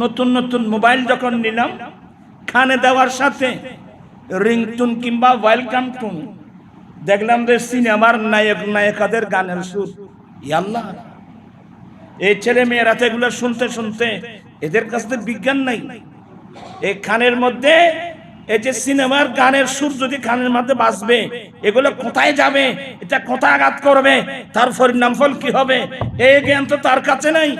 নতুন নতুন মোবাইল যখন নিলাম, খানে দেওয়ার সাথে রিংটুন কিংবা ওয়েলকাম টুন। দেখলাম যে সিনেমার নায়ক নায়িকাদের গানের সুর। ইয়াল্লাহ, এই ছেলে মেয়েরা তো এগুলো শুনতে শুনতে এদের কাছে বিজ্ঞান নাই। এই খানের মধ্যে এই যে সিনেমার গানের সুর যদি খানের মধ্যে বাজবে, এগুলো কোথায় যাবে? এটা কোথায় আঘাত করবে? তার পরিণাম ফল কি হবে? এই জ্ঞান তো তার কাছে নাই।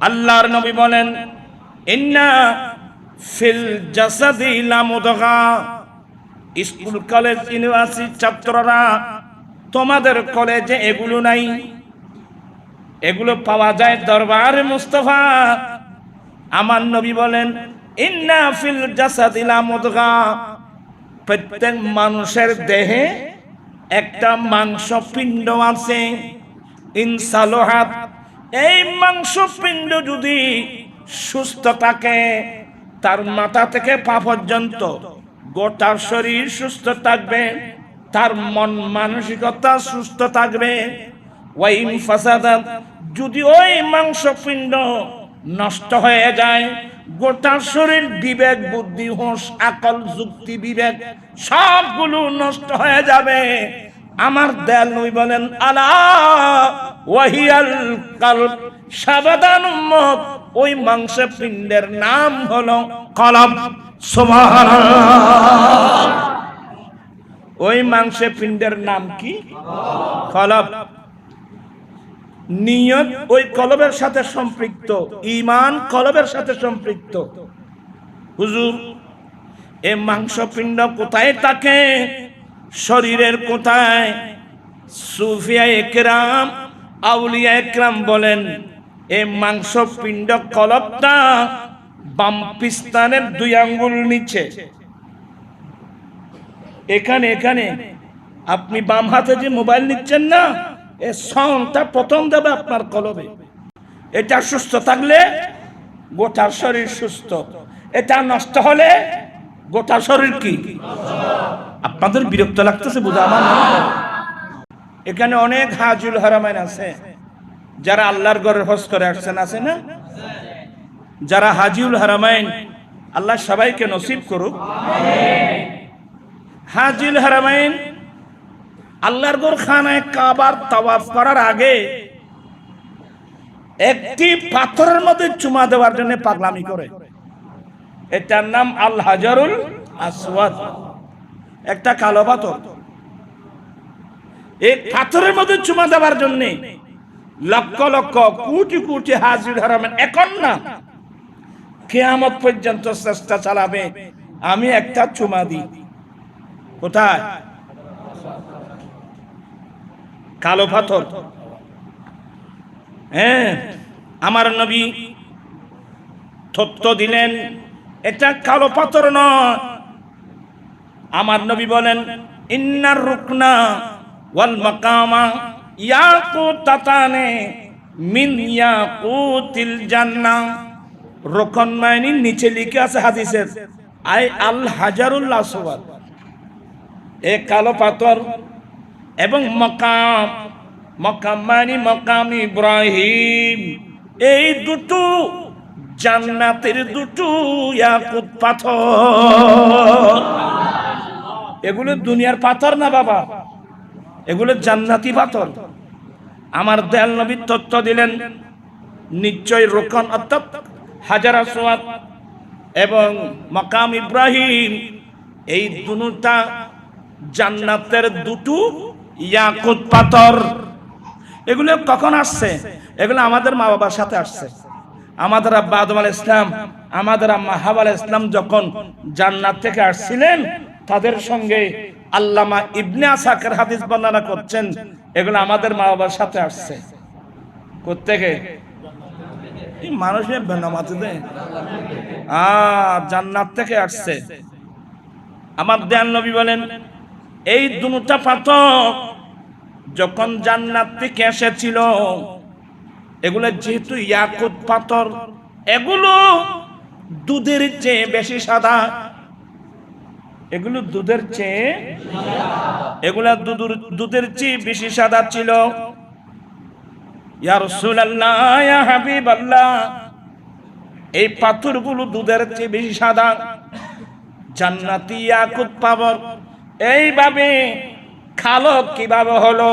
আল্লাহর নবী বলেন, ইন্না ফিল জাসাদি লামুদগা। স্কুল, কলেজ, ইউনিভার্সিটি ছাত্ররা তোমাদের কলেজে এগুলো নাই। এগুলো পাওয়া যায় দরবারে মুস্তফা। আমার নবী বলেন, ইন্না ফিল জাসাদি লামুদগা। প্রত্যেক মানুষের দেহে একটা মাংস পিণ্ড আছে। ইনসালোহাত এই মাংস পিণ্ড যদি সুস্থ থাকে, তার মাথা থেকে পা পর্যন্ত গোটা শরীর সুস্থ থাকবে, তার মন মানসিকতা সুস্থ থাকবে। যদি ওই মাংস পিণ্ড নষ্ট হয়ে যায়, গোটা শরীর বিবেক, বুদ্ধি হোস আকল, যুক্তি, বিবেক সবগুলো নষ্ট হয়ে যাবে। আমার দয়াল নবী বলেন, আলা ওয়াহিয়াল ওই মাংস পিণ্ডের নাম হলো কলম। সুবহানাল্লাহ। ওই মাংস পিণ্ডের নাম কি? কলব। নিয়ত ওই কলবের সাথে সম্পৃক্ত ইমান কলবের সাথে সম্পৃক্ত। হুজুর, এ মাংসপিণ্ড কোথায় থাকে? শরীরের কোথায়? সুফিয়া একরাম, আউলিয়া একরাম বলেন, এ মাংসপিণ্ড কলবটা বাম পিস্তানের দুই আঙ্গুল নিচে। এখানে এখানে, আপনি বাম হাতে যে মোবাইল নিচ্ছেন না, এ সাউন্ডটা প্রথম দেবে আপনার কলবে। এটা সুস্থ থাকলে গোটা শরীর সুস্থ। এটা নষ্ট হলে গোটা শরীর কি? আপনাদের বিরক্ত লাগতেছে বোঝা আমার? এখানে অনেক হাজুল হারামাইন আছে। যারা আল্লাহর ঘরের হজ করে আসছেন, আছে না? যারা হাজিউল হারামাইন, আল্লাহ সবাইকে নসিব করুক। হাজিল হারামাইন, আল্লাহর গোর খানায় কাবার তাওয়াফ করার আগে একটি পাথরের মধ্যে চুমা দেওয়ার জন্য পাগলামি করে। এটার নাম আল হাজারুল আসওয়াদ। একটা কালো পাথর। এই পাথরের মধ্যে চুমা দেওয়ার জন্য লক্ষ লক্ষ কোটি কোটি হাজির হারামেন এখন না, কেয়ামত পর্যন্ত চেষ্টা চালাবে। আমি একটা চুমা দিই। কোথায়? কালো পাথর। হ্যাঁ আমার নবী তথ্য দিলেন এটা কালো পাথর নয়। আমার নবী বলেন, ইন্নার রুকনা ওয়াল মাকামা ইয়াকুতাতানে মিন ইয়াকুতিল জান্নাহ রকন মাইনি নিচে লিখে আছে হাদিসের, আই আল হাজারুল আসওয়াদ। এ কালো পাথর এবং মকাম মকাম মানে মকাম ইব্রাহিম। এই দুটো জান্নাতের দুটো ইয়াকুত পাথর। এগুলো দুনিয়ার পাথর না বাবা? এগুলো জান্নাতি পাথর। আমার দয়াল নবী তথ্য দিলেন, নিশ্চয় রোকন অর্থাৎ হাজার আসওয়াদ এবং মকাম ইব্রাহিম, এই দুটা জান্নাতের দুটো ইয়াকুত পাথর। এগুলো কখন আসছে? এগুলো আমাদের মা বাবার সাথে আসছে। আমাদের আব্বা আদম আল ইসলাম আমাদের আম্মা হাব আল ইসলাম যখন জান্নাত থেকে আসছিলেন, তাদের সঙ্গে আল্লামা ইবনে আসাকের হাদিস বর্ণনা করছেন, এগুলো আমাদের মা বাবার সাথে আসছে। কোথেকে মানুষের বেনামাতে দেয় আ, জান্নাত থেকে আসছে। আমার দেয়াল নবী বলেন, এই দুটা পাথর যখন জান্নাত থেকে এসেছিল এগুলো যেহেতু ইয়াকুত পাথর, এগুলো দুধের চেয়ে বেশি সাদা। এগুলো দুধের চেয়ে, এগুলা দুধের দুধের চেয়ে বেশি সাদা ছিল। ইয়া রাসূলুল্লাহ, ইয়া হাবিবাল্লাহ, এই পাথরগুলো দুধের চেয়ে বেশি সাদা। জান্নাতি ইয়াকুত পাবর এইভাবে খালো কীভাবে হলো?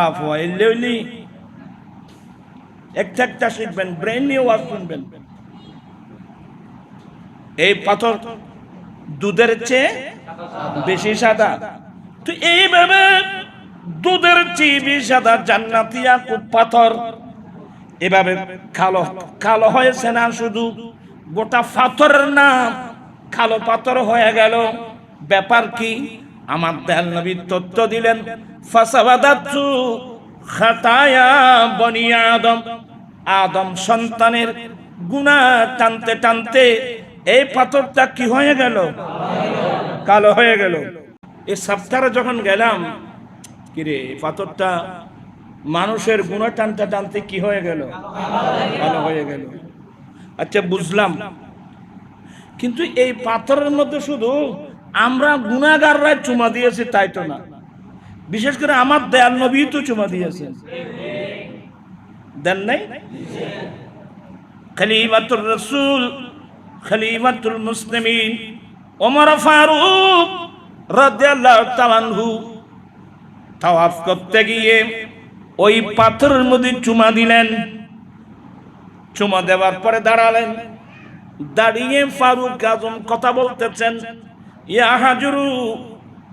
আফওয়া ইল্লি একটা একটা শিখবেন ব্রেন নিয়ে ওয়াজ শুনবেন। এই পাথর দুধের চেয়ে বেশি সাদা। তো এইভাবে দুধের চেয়ে সাদা জান্নাতিয়া কুট পাথর। এভাবে কালো কালো হয়েছে না শুধু, গোটা পাথরের নাম কালো পাথর হয়ে গেল। ব্যাপার কি? আমার দেয়াল নবী তথ্য দিলেন, ফাসাবাদাতু খাতায়া বনি আদম। আদম সন্তানের গুনাহ টানতে টানতে এই পাথরটা কি হয়ে গেল? কালো হয়ে গেল। এই সপ্তাহে যখন গেলাম, কিরে পাথরটা মানুষের গুণা টানতে টানতে কি হয়ে গেল? কালো হয়ে গেল। আচ্ছা বুঝলাম। কিন্তু এই পাথরের মধ্যে শুধু আমরা গুণাগাররা চুমা দিয়েছি, তাই তো না? বিশেষ করে আমার দয়াল নবী তো চুমা দিয়েছেন। দেন নাই? খলিফাতুর রসুল, খলিফাতুল মুসলিমিন ওমর ফারুক রাদিয়াল্লাহু তাআলা আনহু তাওয়াফ করতে গিয়ে ওই পাথরের মধ্যে চুমা দিলেন। চুমা দেওয়ার পরে দাঁড়ালেন। দাঁড়িয়ে ফারুক আজম কথা বলতেছেন। ইয়া হাজরু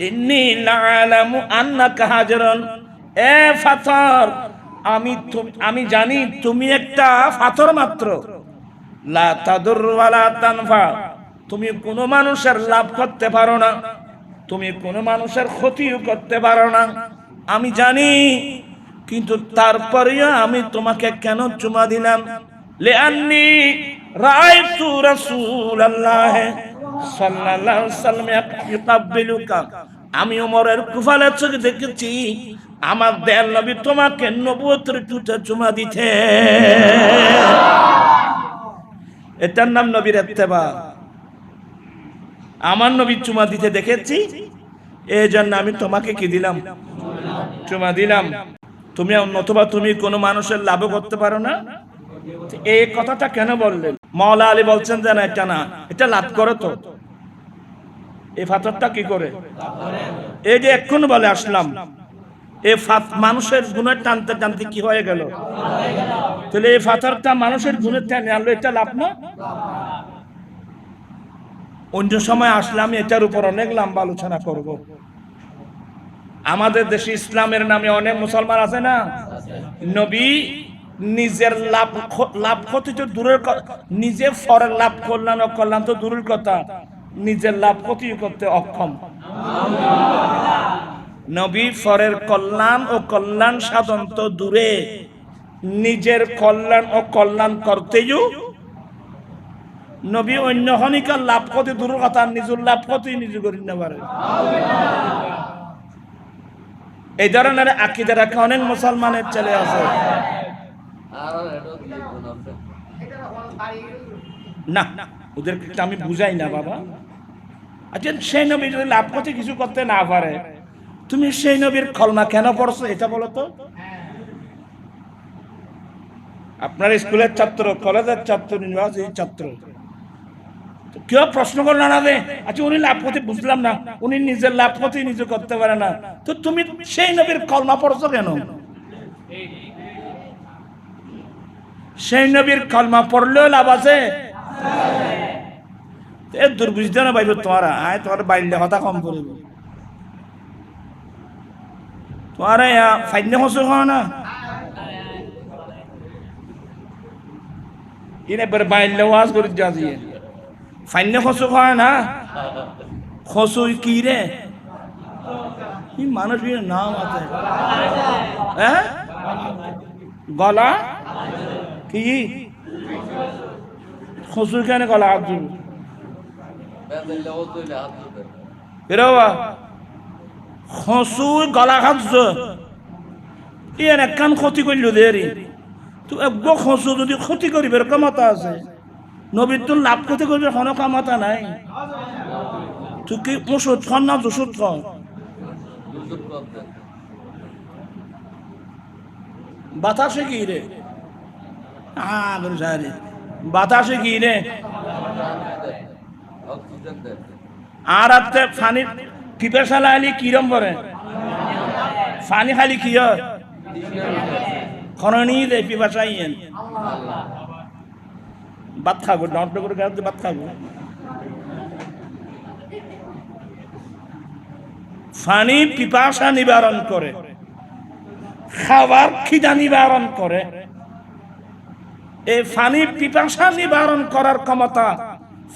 এ আমি আমি জানি তুমি একটা পাথর মাত্র। লা তানফা, তুমি কোনো মানুষের লাভ করতে পারো না। তুমি কোনো মানুষের ক্ষতিও করতে পারো না। আমি জানি, কিন্তু তারপরেও আমি তোমাকে কেন চুমা দিলাম? লিআন্নি রাআইতু রাসূলুল্লাহ। সাল্লাল্লাহু আলাইহি ইকাব্বিলুকা আমি ওমরের কুফালের চোখে দেখেছি, আমার দেয়াল নবী তোমাকে নবুয়তের টুটে চুমা দিতে। এটার নাম নবীর এত্তেবা। আমার নবী চুমা দিতে দেখেছি এই জন্য আমি তোমাকে কি দিলাম? চুমা দিলাম। তুমি নতুবা তুমি কোনো মানুষের লাভ করতে পারো না। এই কথাটা কেন বললেন? মাওলা আলী বলছেন যে না, এটা না, এটা লাভ করো তো। এই পাথরটা কি করে? এই যে এক্ষুনি বলে আসলাম এই মানুষের গুণের টানতে টানতে কি হয়ে গেল? তাহলে এই মানুষের গুণের টানে আনলো, এটা লাভ না? অন্য সময় আসলে আমি এটার উপর অনেক লম্বা আলোচনা করব। আমাদের দেশে ইসলামের নামে অনেক মুসলমান আছে না? নবী নিজের লাভ লাভ ক্ষতি তো দূরের নিজে ফরের লাভ কল্যাণ ও কল্যাণ তো দূরের কথা। নিজের লাভ ক্ষতি করতে অক্ষম। নবী ফরের কল্যাণ ও কল্যাণ সাধন তো দূরে। নিজের কল্যাণ ও কল্যাণ করতেও নবী অন্য হনিকার লাভ ক্ষতি দূরের কথা, নিজের লাভ ক্ষতি নিজে করি না পারে। এই ধরনের আকিদে রাখা অনেক মুসলমানের ছেলে আছে। না, ওদেরকে আমি বুঝাই না, বাবা। আচ্ছা সেই নবী যদি লাভ করতে কিছু করতে না পারে, তুমি সেই নবীর কলমা কেন পড়ছো এটা বলো তো? আপনার স্কুলের ছাত্র, কলেজের ছাত্র, ইউনিভার্সিটির ছাত্র। কেউ প্রশ্ন করল না রে আচ্ছা উনি লাভ করতে বুঝলাম না, উনি নিজের লাভ করতে নিজে করতে পারে না। তো তুমি সেই নবীর কলমা পড়ছো কেন? সেই নবীর কলমা পড়লেও লাভ আছে? এ দুর্বুঝতে না বাইব তোমার আয় তোমার বাইলে হতা কম করিব তোমার ফাইনে হসু হয় না? ইনে বের বাইলে ওয়াজ করে যা দিয়ে। ফাইনে হসু হয় না? হসু কি রে? কি মানুষ নাম আছে। হ্যাঁ? গলা? কি? খসুর কেন গলা? হাত এরা খসুর গলা খাচ্ছ ইয়ার একখান ক্ষতি করল দেরি তো একগো খসু যদি ক্ষতি করিবে ক্ষমতা আছে নবীর তো লাভ ক্ষতি করবে কোনো ক্ষমতা নাই তুই কি ওষুধ খান না কর দেন বাতাসে কি রে হ্যাঁ বাতাসে কি রে আর আপনি ফানি পিপাসা লাগলে কিরম করে খালি কি খননি দে, পিপাসা ইয়েন। খাব খাব। পিপাসা নিবারণ করে। খাবার খিদা নিবারণ করে। এই ফানি পিপাসা নিবারণ করার ক্ষমতা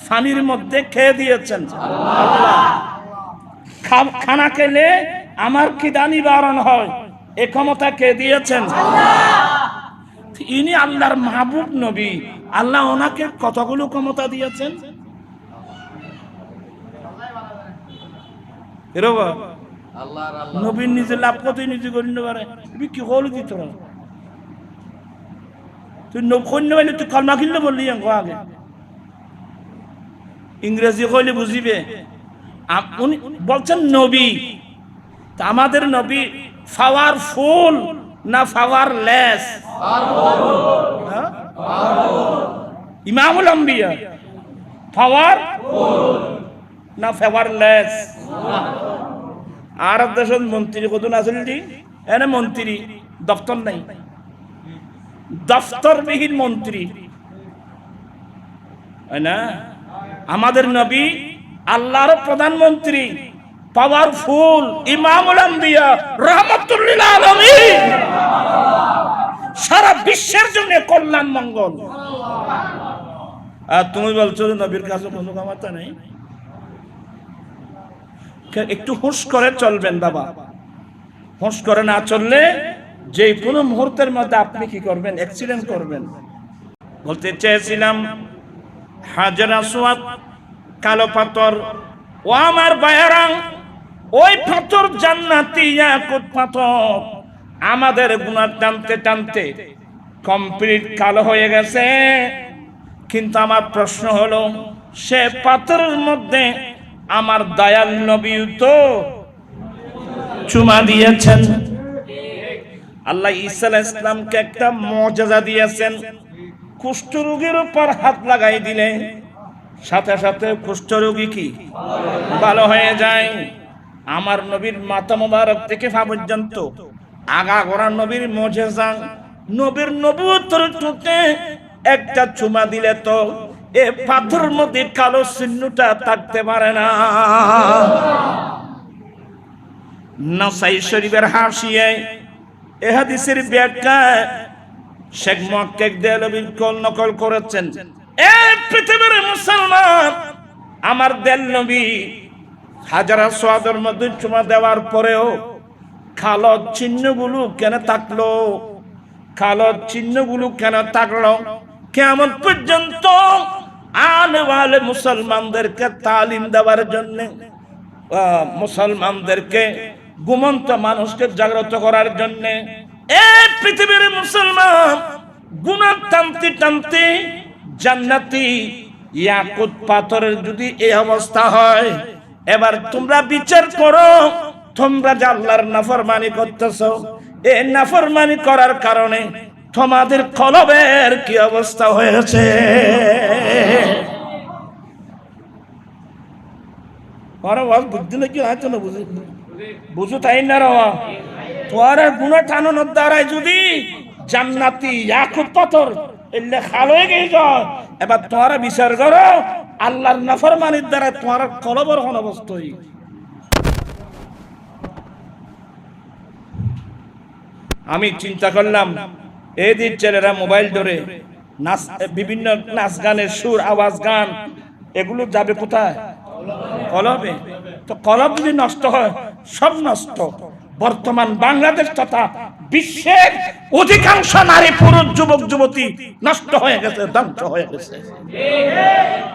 ফানির মধ্যে খেয়ে দিয়েছেন। খানা খেলে আমার খিদা নিবারণ হয়? এ ক্ষমতা কে দিয়েছেন? ইনি আল্লাহর মাহবুব নবী। আল্লাহ ওনাকে কতগুলো ক্ষমতা দিয়েছেন? এরকম? নবীন নিজে লাভ কতই নিজে করে? পারে তুমি কি হল দিত? তুই পাইলে তুই কলমা কিনলে বললি আগে। ইংরেজি কইলে বুঝিবে। উনি বলছেন নবী। আমাদের নবী ফাওয়ার ফুল না ফাওয়ার লেস? ইমামুল আম্বিয়া। ফাওয়ার না ফেভার লেস? আর দেশের মন্ত্রী কত আছিল দি এনে মন্ত্রী দপ্তর নাই। দফতরবিহীন মন্ত্রী। হয় না? আমাদের নবী আল্লাহর প্রধানমন্ত্রী পাওয়ারফুল ইমামুল আম্বিয়া, রহমতুল্লিল আলামিন। সারা বিশ্বের জন্য কল্যাণ মঙ্গল। আর তুমি বলছো নবীর কাছে কোনো ক্ষমতা নেই? একটু হুঁশ করে চলবেন বাবা। হুঁশ করে না চললে যে কোনো মুহূর্তের মধ্যে আপনি কি করবেন? অ্যাক্সিডেন্ট করবেন। বলতে চেয়েছিলাম কালো পাথর। ও আমার ওই পাথর আমাদের গুণা টানতে টানতে কমপ্লিট কালো হয়ে গেছে। কিন্তু আমার প্রশ্ন হলো, সে পাথরের মধ্যে আমার দয়াল নবী তো চুমা দিয়েছেন? আল্লাহ ঈসা ইসলামকে একটা মর্যাদা দিয়েছেন। কুষ্ঠরোগীর উপর হাত লাগাই দিলে, সাথে সাথে কুষ্ঠরোগী কি? ভালো হয়ে যায়। আমার নবীর মাতা মোবারক থেকে পা পর্যন্ত আগা গোড়া নবীর মজেজা, নবীর নবুয়তের টুকে একটা চুমা দিলে তো এ পাথরের মধ্যে কালো চিহ্নটা থাকতে পারে না। নাসাই শরীফের হাসিয়ে এ হাদিসের ব্যাখ্যায় শেখ মক্কেক দেলবির কল নকল করেছেন। এ পৃথিবীর মুসলমান, আমার দেল নবী, হাজারা সোয়াদের মধ্যে চুমা দেওয়ার পরেও খালো চিহ্নগুলো কেন থাকল খালো চিহ্নগুলো কেন থাকল কেমন পর্যন্ত আনেওয়ালে মুসলমানদেরকে তালিম দেওয়ার জন্য মুসলমানদেরকে ঘুমন্ত মানুষকে জাগ্রত করার জন্য এই পৃথিবীর মুসলমান গুণা টানতে টানতে জান্নাতি ইয়াকুত পাথরের যদি এই অবস্থা হয়, এবার তোমরা বিচার করো, তোমরা যে আল্লাহর নাফরমানি করতেছ, এই নাফরমানি করার কারণে তোমাদের কলবের কি অবস্থা হয়েছে? বুদ্ধি নাকি হয়তো বুঝো তাই না রওয়া তোমার গুণা টানানোর দ্বারাই যদি জান্নাতি ইয়াকুত পাথর এলে খাল হয়ে গেছ এবার তোমারা বিচার করো, আল্লাহর নাফরমানির দ্বারা তোমার কলবর হন অবস্থায় আমি চিন্তা করলাম এই দিন ছেলেরা মোবাইল ধরে নাচ বিভিন্ন নাচ গানের সুর, আওয়াজ, গান, এগুলো যাবে কোথায়? কলবে। তো কলব যদি নষ্ট হয়, সব নষ্ট। বর্তমান বাংলাদেশ তথা বিশ্বের অধিকাংশ নারী, পুরুষ, যুবক, যুবতী নষ্ট হয়ে গেছে, ধ্বংস হয়ে গেছে।